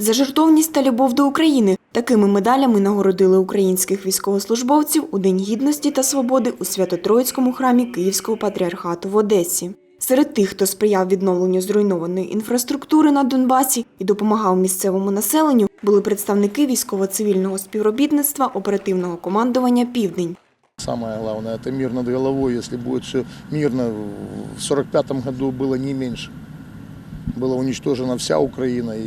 За жертовність та любов до України такими медалями нагородили українських військовослужбовців у День гідності та свободи у Свято-Троїцькому храмі Київського патріархату в Одесі. Серед тих, хто сприяв відновленню зруйнованої інфраструктури на Донбасі і допомагав місцевому населенню, були представники військово-цивільного співробітництва оперативного командування Південь. Самое главное, это мир над головой. Если будет все мирно, в 45 году было не меньше. Была уничтожена вся Украина и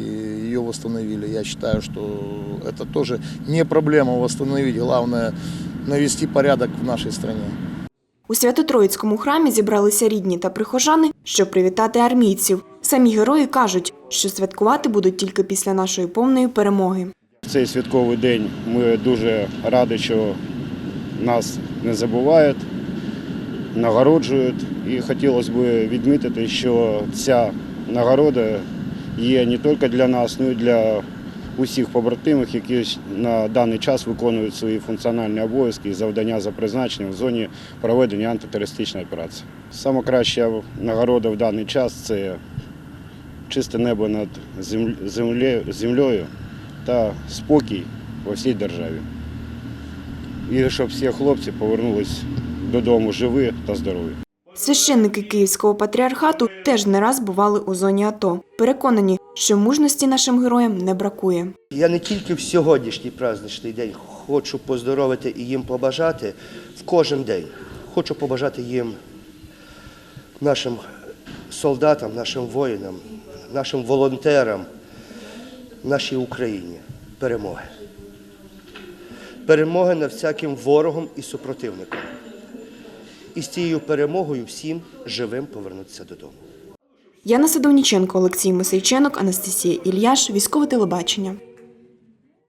ее восстановили. Я считаю, что это тоже не проблема восстановить. Главное навести порядок в нашей стране. У Свято-Троїцькому храмі зібралися рідні та прихожани, щоб привітати армійців. Самі герої кажуть, що святкувати будуть тільки після нашої повної перемоги. В цей святковий день ми дуже раді, що нас не забувають, нагороджують. І хотілося б відмітити, що ця нагорода є не тільки для нас, але й для усіх побратимів, які на даний час виконують свої функціональні обов'язки і завдання за призначенням в зоні проведення антитерористичної операції. Саме краща нагорода в даний час це чисте небо над землею, землею та спокій во всій державі. І щоб всі хлопці повернулись додому живі та здорові. Священники Київського патріархату теж не раз бували у зоні АТО. Переконані, що мужності нашим героям не бракує. Я не тільки в сьогоднішній праздничний день хочу поздоровити і їм побажати в кожен день. Хочу побажати їм, нашим солдатам, нашим воїнам, нашим волонтерам, нашій Україні перемоги. Перемоги над всяким ворогом і супротивником. І з цією перемогою всім живим повернутися додому. Яна Садовніченко, Олексій Мисейченок, Анастасія Ільяш, Військове телебачення.